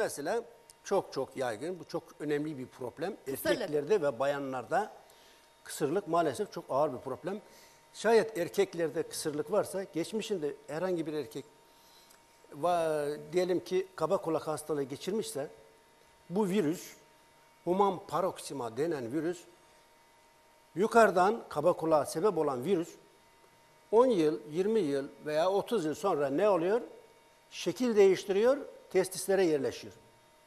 Mesela çok çok yaygın, bu çok önemli bir problem. Kısırlık. Erkeklerde ve bayanlarda kısırlık maalesef çok ağır bir problem. Şayet erkeklerde kısırlık varsa, geçmişinde herhangi bir erkek va- diyelim ki kaba kulak hastalığı geçirmişse, bu virüs, human paroksima denen virüs, yukarıdan kaba kulağa sebep olan virüs, 10 yıl, 20 yıl veya 30 yıl sonra ne oluyor? Şekil değiştiriyor, testislere yerleşiyor.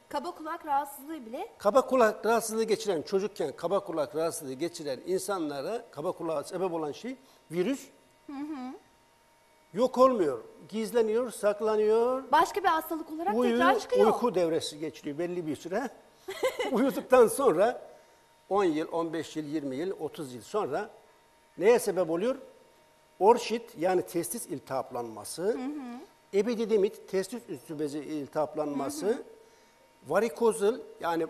Kaba kulak rahatsızlığı bile Kaba kulak rahatsızlığı geçiren çocukken kaba kulak rahatsızlığı geçiren insanlara kaba kulağa sebep olan şey virüs yok olmuyor. Gizleniyor, saklanıyor. başka bir hastalık olarak Uyu, tekrar çıkıyor. uyku devresi geçiriyor belli bir süre. Uyuduktan sonra 10 yıl, 15 yıl, 20 yıl, 30 yıl sonra neye sebep oluyor? Orşit yani testis iltihaplanması, epididimit testis üstü bezi iltihaplanması, varikozal yani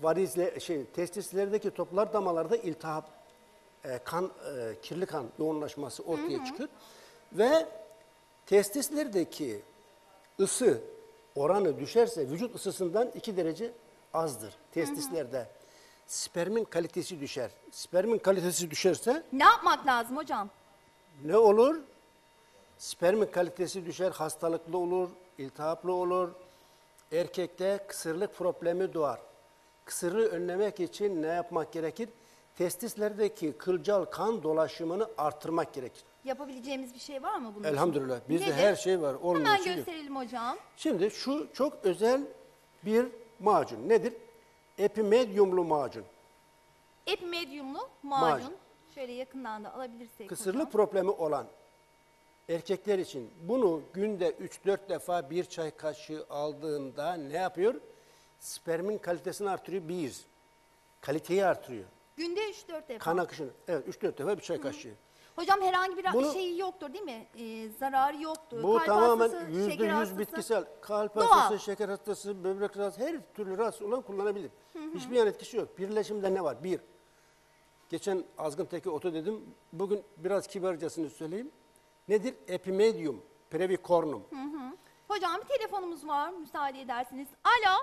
varizle şey testislerdeki toplar damarlarda iltihap e, kan e, kirli kan yoğunlaşması ortaya çıkıyor ve testislerdeki ısı oranı düşerse vücut ısısından 2 derece azdır testislerde. Spermin kalitesi düşer. Spermin kalitesi düşerse Ne yapmak lazım hocam? ne olur? Spermin kalitesi düşer, hastalıklı olur, iltihaplı olur. Erkekte kısırlık problemi doğar. Kısırlığı önlemek için ne yapmak gerekir? Testislerdeki kılcal kan dolaşımını artırmak gerekir. Yapabileceğimiz bir şey var mı bunun için? Elhamdülillah. Bizde Nedir? her şey var. Olmayan Hemen şey yok. gösterelim hocam. Şimdi şu çok özel bir macun. Nedir? Epimedyumlu macun. Epimedyumlu macun. Macun. Şöyle yakından da alabilirsek Kısırlık hocam. problemi olan erkekler için bunu günde 3-4 defa bir çay kaşığı aldığında ne yapıyor? Spermin kalitesini artırıyor bir. Kaliteyi artırıyor. Günde 3-4 defa. Kan akışını. Evet 3-4 defa bir çay kaşığı. Hocam herhangi bir Bunu- şeyi yoktur değil mi? Ee, zararı yoktur. Bu Kalp tamamen hastası, yüzde şeker yüz hastası. bitkisel. Kalp Doğal. hastası, şeker hastası, böbrek hastası her türlü rahatsız olan kullanabilir. Hiçbir yan etkisi yok. Birleşimde ne var? Bir, geçen azgın teki otu dedim. Bugün biraz kibarcasını söyleyeyim. Nedir? Epimedium, previcornum. Hocam bir telefonumuz var müsaade ederseniz. Alo.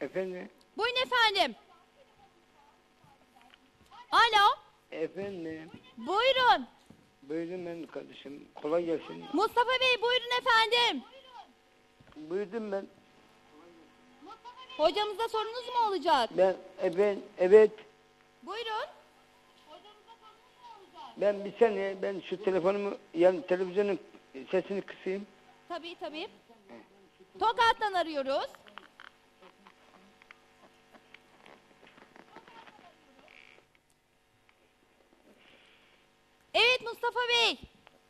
Efendim, Buyurun efendim. Alo. efendim. Buyurun. Buyurun ben kardeşim. Kolay gelsin. Mustafa Bey buyurun efendim. Buyurdum ben. Hocamıza sorunuz mu olacak? Ben, e, ben, evet. Buyurun. Ben bir saniye, ben şu telefonumu, yani televizyonun sesini kısayım. Tabii tabii. Tokat'tan arıyoruz. Evet Mustafa Bey.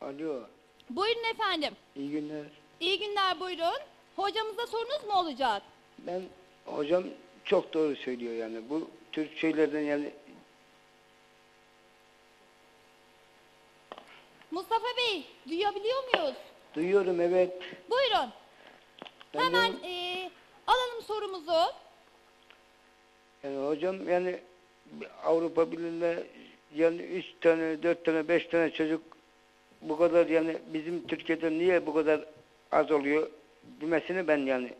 Alo, Buyurun efendim. iyi günler. İyi günler buyurun. Hocamıza sorunuz mu olacak? Ben, hocam çok doğru söylüyor yani. Bu tür şeylerden yani Mustafa Bey duyabiliyor muyuz? duyuyorum evet. Buyurun. Ben Hemen de- eee, alalım sorumuzu. Yani hocam yani Avrupa Birliği'nde yani üç tane, dört tane, beş tane çocuk bu kadar yani bizim Türkiye'de niye bu kadar az oluyor bilmesini ben yani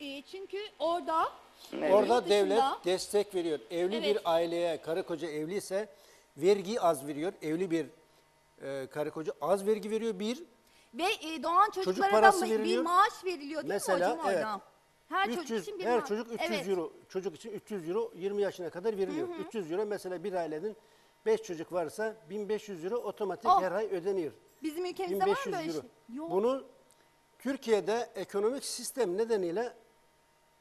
E, çünkü orada Evet. Orada devlet destek veriyor. Evli Evet. bir aileye, karı koca evliyse vergi az veriyor. Evli bir e, karı koca az vergi veriyor bir. ve eee, doğan çocuklara parası da bir veriliyor. maaş veriliyor değil Mesela, mi hocam evet. orada? Her 300, çocuk için bir her maaş. çocuk 300 evet. euro. Çocuk için 300 euro 20 yaşına kadar veriliyor. 300 euro mesela bir ailenin 5 çocuk varsa 1500 euro otomatik Oh. her ay ödeniyor. Bizim ülkemizde var mı 1500 böyle euro. şey? Yok. Bunu Türkiye'de ekonomik sistem nedeniyle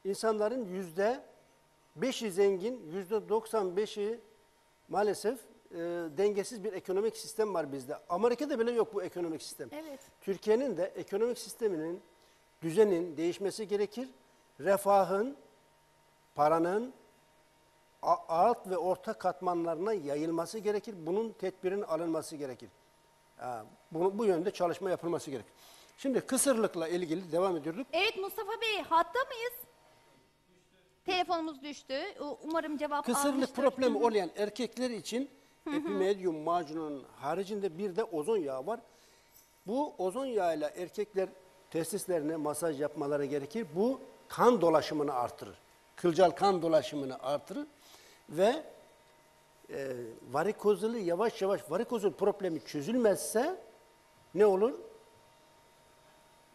insanların yüzde 5'i zengin, yüzde 95'i maalesef e, dengesiz bir ekonomik sistem var bizde. Amerika'da bile yok bu ekonomik sistem. Evet. Türkiye'nin de ekonomik sisteminin, düzenin değişmesi gerekir. Refahın, paranın alt ve orta katmanlarına yayılması gerekir. Bunun tedbirinin alınması gerekir. Ha, Bunu, bu yönde çalışma yapılması gerekir. Şimdi kısırlıkla ilgili devam ediyorduk. Evet Mustafa Bey hatta mıyız? Telefonumuz düştü. Umarım cevap Kısırlık almıştır. problemi olayan erkekler için epimedyum macununun haricinde bir de ozon yağı var. Bu ozon yağıyla erkekler testislerine masaj yapmaları gerekir. Bu kan dolaşımını artırır. Kılcal kan dolaşımını artırır ve e, varikozlu yavaş yavaş varikozul problemi çözülmezse ne olur?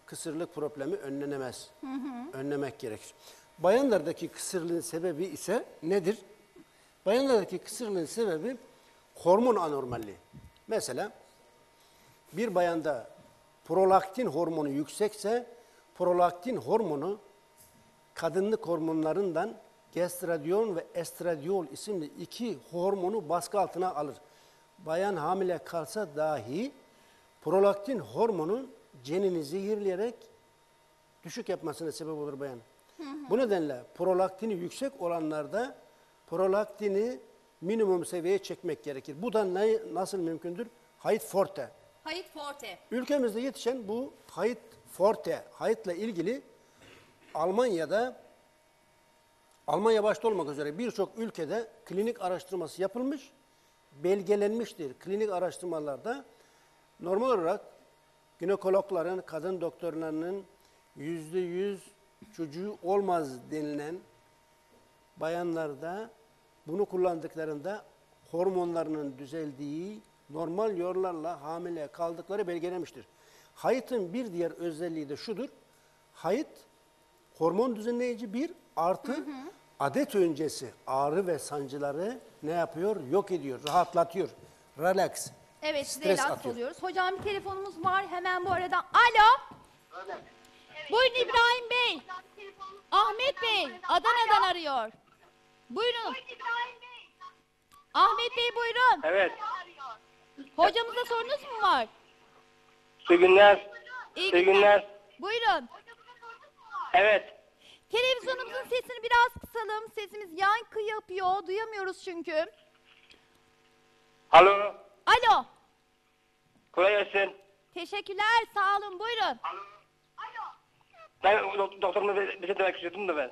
Kısırlık problemi önlenemez. Önlemek gerekir. Bayanlardaki kısırlığın sebebi ise nedir? Bayanlardaki kısırlığın sebebi hormon anormalliği. Mesela bir bayanda prolaktin hormonu yüksekse prolaktin hormonu kadınlık hormonlarından gestradiol ve estradiol isimli iki hormonu baskı altına alır. Bayan hamile kalsa dahi prolaktin hormonu cenini zehirleyerek düşük yapmasına sebep olur bayan. Bu nedenle prolaktini yüksek olanlarda prolaktini minimum seviyeye çekmek gerekir. Bu da ne, nasıl mümkündür? Hayit forte. Hayit Forte. Ülkemizde yetişen bu hayit forte, hayıtla ilgili Almanya'da Almanya başta olmak üzere birçok ülkede klinik araştırması yapılmış, belgelenmiştir. Klinik araştırmalarda normal olarak ginekologların, kadın doktorlarının yüzde yüz çocuğu olmaz denilen bayanlarda bunu kullandıklarında hormonlarının düzeldiği normal yollarla hamile kaldıkları belgelenmiştir. Hayıtın bir diğer özelliği de şudur. Hayıt hormon düzenleyici bir artı adet öncesi ağrı ve sancıları ne yapıyor? Yok ediyor, rahatlatıyor. Relax. Evet size Stres relax atıyor. oluyoruz. Hocam bir telefonumuz var hemen bu arada. Alo. Buyurun İbrahim Bey. Ahmet Bey Adana'dan arıyor. Buyurun. Ahmet Bey buyurun. Evet. Hocamıza sorunuz mu var? İyi günler. İyi İyi günler. Buyurun. Evet. Televizyonumuzun sesini biraz kısalım. Sesimiz yankı yapıyor. Duyamıyoruz çünkü. Alo. Alo. Kolay gelsin. Teşekkürler. Sağ olun. Buyurun. Ben dok- doktoruma bir şey demek istiyordum da ben.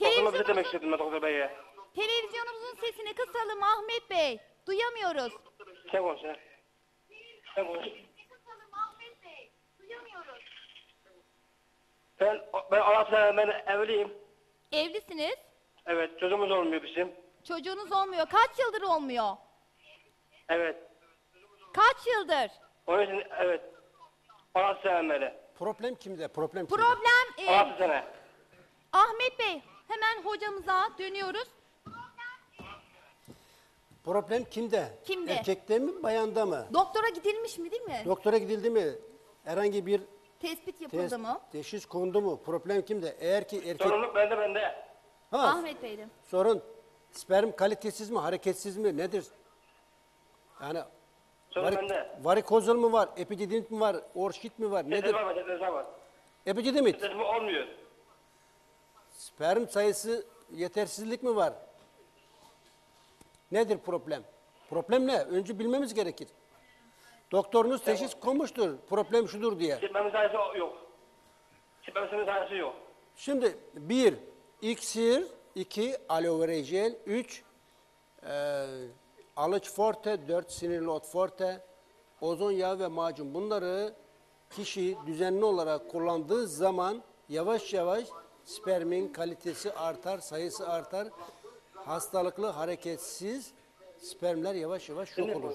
Bir şey demek Televizyonumuzun, istiyordum ben doktor beye. televizyonumuzun sesini kısalım Ahmet Bey. Duyamıyoruz. Sen konuş sen. Sen konuş. Ben, ben sene ben evliyim. Evlisiniz. Evet çocuğumuz olmuyor bizim. Çocuğunuz olmuyor. Kaç yıldır olmuyor? Evet. Kaç yıldır? Onun için evet. 16 sene beri. Problem kimde? Problem kimde? Problem e, 16 sene. Ahmet Bey. Hemen hocamıza dönüyoruz. Problem kimde? Kimde? Erkekte mi, bayanda mı? Doktora gidilmiş mi değil mi? Doktora gidildi mi? Herhangi bir Tespit yapıldı test, mı? teşhis kondu mu? Problem kimde? Eğer ki erkek... Sorumluluk bende bende. Ha, Ahmet Bey'dim. sorun sperm kalitesiz mi, hareketsiz mi, nedir? Yani Sorun varik, bende. varikozol mu var, epididimit mi var, orşit mi var, Nedir? nedir? var, nedir var. Epididimit, Nedir olmuyor. Sperm sayısı yetersizlik mi var? Nedir problem? Problem ne? Önce bilmemiz gerekir. Doktorunuz teşhis konmuştur, problem şudur diye. Gitmemin sayısı yok. Gitmemin sayısı yok. Şimdi bir, iksir, iki, aloe vera jel, üç, e, alıç forte, dört, sinirli ot forte, ozon yağı ve macun. Bunları kişi düzenli olarak kullandığı zaman yavaş yavaş spermin kalitesi artar, sayısı artar. Hastalıklı, hareketsiz spermler yavaş yavaş yok olur.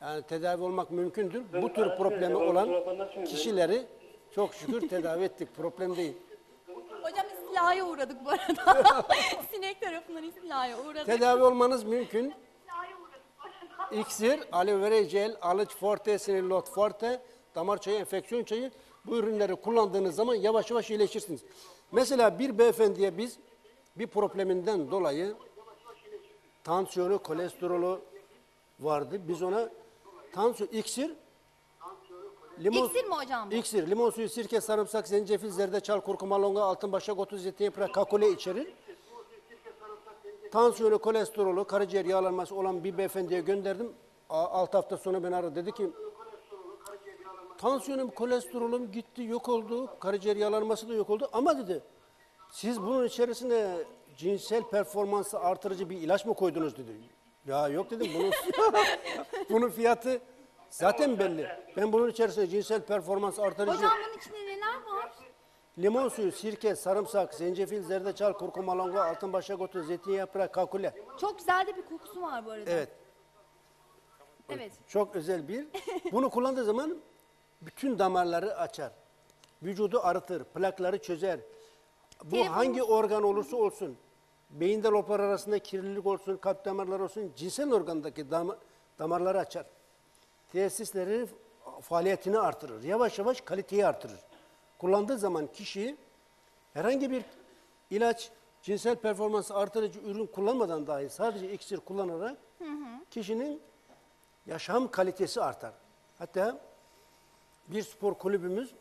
Yani tedavi olmak mümkündür. Bu tür problemi olan kişileri çok şükür tedavi ettik. Problem değil. Hocam istilaya uğradık bu arada. Sinek tarafından istilaya uğradık. Tedavi olmanız mümkün. İksir, aloe vera jel, alıç forte, sinirlot forte, damar çayı, enfeksiyon çayı bu ürünleri kullandığınız zaman yavaş yavaş iyileşirsiniz. Mesela bir beyefendiye biz bir probleminden dolayı tansiyonu, kolesterolü vardı. Biz ona tansiyon, iksir, limon, İksir mi hocam bu? İksir, limon suyu, sirke, sarımsak, zencefil, zerdeçal, kurkuma, longa, altın başak, otu, zeytin yaprağı, kakule içerir. Tansiyonu, kolesterolü, karaciğer yağlanması olan bir beyefendiye gönderdim. 6 hafta sonra beni aradı. Dedi ki tansiyonum, kolesterolüm gitti, yok oldu. Karaciğer yağlanması da yok oldu. Ama dedi siz bunun içerisine cinsel performansı artırıcı bir ilaç mı koydunuz dedi. Ya yok dedim bunun, bunun fiyatı Zaten belli. Ben bunun içerisinde cinsel performans artırıcı, Hocam bunun içinde neler var? limon suyu, sirke, sarımsak, zencefil, zerdeçal, kurkuma, longa, altın başak otu, zeytin yaprağı, kakule. Çok güzel de bir kokusu var bu arada. Evet. Evet. Çok özel bir. Bunu kullandığı zaman bütün damarları açar. Vücudu arıtır, plakları çözer. Bu Telefon- hangi organ olursa olsun, beyinde loblar arasında kirlilik olsun, kalp damarları olsun, cinsel organdaki dam- damarları açar. Tesisleri faaliyetini artırır. Yavaş yavaş kaliteyi artırır. Kullandığı zaman kişi herhangi bir ilaç, cinsel performansı artırıcı ürün kullanmadan dahi sadece iksir kullanarak kişinin yaşam kalitesi artar. Hatta bir spor kulübümüz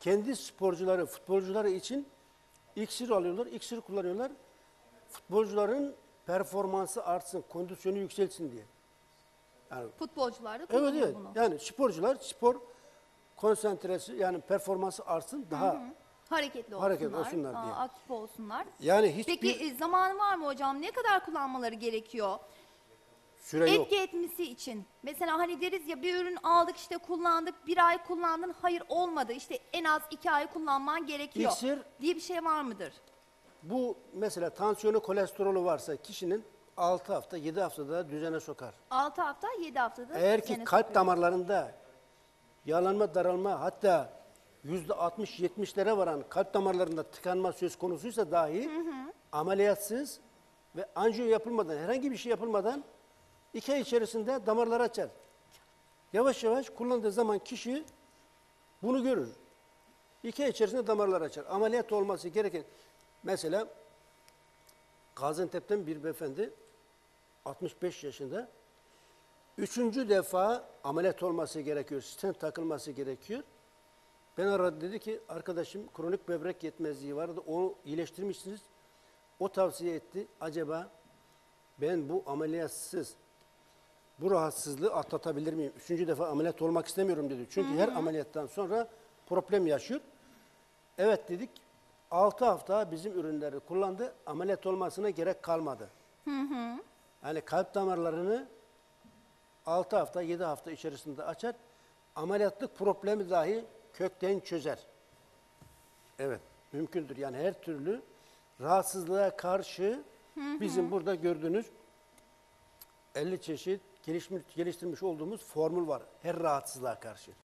kendi sporcuları, futbolcuları için iksir alıyorlar, iksir kullanıyorlar. Futbolcuların performansı artsın, kondisyonu yükselsin diye. Yani, Futbolcular da evet kullanıyor evet. bunu. Yani sporcular spor konsantresi yani performansı artsın daha Hareketli olsunlar. Hareketli olsunlar aa, diye. aktif olsunlar. yani hiçbir Peki e, zamanı var mı hocam? Ne kadar kullanmaları gerekiyor? Süre yok. Etki etmesi için. Mesela hani deriz ya bir ürün aldık işte kullandık bir ay kullandın hayır olmadı işte en az iki ay kullanman gerekiyor İksir- diye bir şey var mıdır? Bu mesela tansiyonu, kolesterolü varsa kişinin 6 hafta, 7 haftada düzene sokar. 6 hafta 7 haftada Eğer ki sene kalp sokuyor. damarlarında yağlanma, daralma hatta yüzde 60-70'lere varan kalp damarlarında tıkanma söz konusuysa dahi ameliyatsız ve anjiyo yapılmadan, herhangi bir şey yapılmadan iki ay içerisinde damarları açar. Yavaş yavaş kullandığı zaman kişi bunu görür. İki ay içerisinde damarlar açar. Ameliyat olması gereken mesela Gaziantep'ten bir beyefendi 65 yaşında Üçüncü defa ameliyat olması gerekiyor, stent takılması gerekiyor. Ben aradı dedi ki arkadaşım kronik böbrek yetmezliği vardı, onu iyileştirmişsiniz. O tavsiye etti. Acaba ben bu ameliyatsız bu rahatsızlığı atlatabilir miyim? Üçüncü defa ameliyat olmak istemiyorum dedi. Çünkü her ameliyattan sonra problem yaşıyor. Evet dedik. 6 hafta bizim ürünleri kullandı. Ameliyat olmasına gerek kalmadı. Yani kalp damarlarını 6 hafta, 7 hafta içerisinde açar. Ameliyatlık problemi dahi kökten çözer. Evet, mümkündür. Yani her türlü rahatsızlığa karşı bizim burada gördüğünüz 50 çeşit gelişmiş, geliştirmiş olduğumuz formül var. Her rahatsızlığa karşı.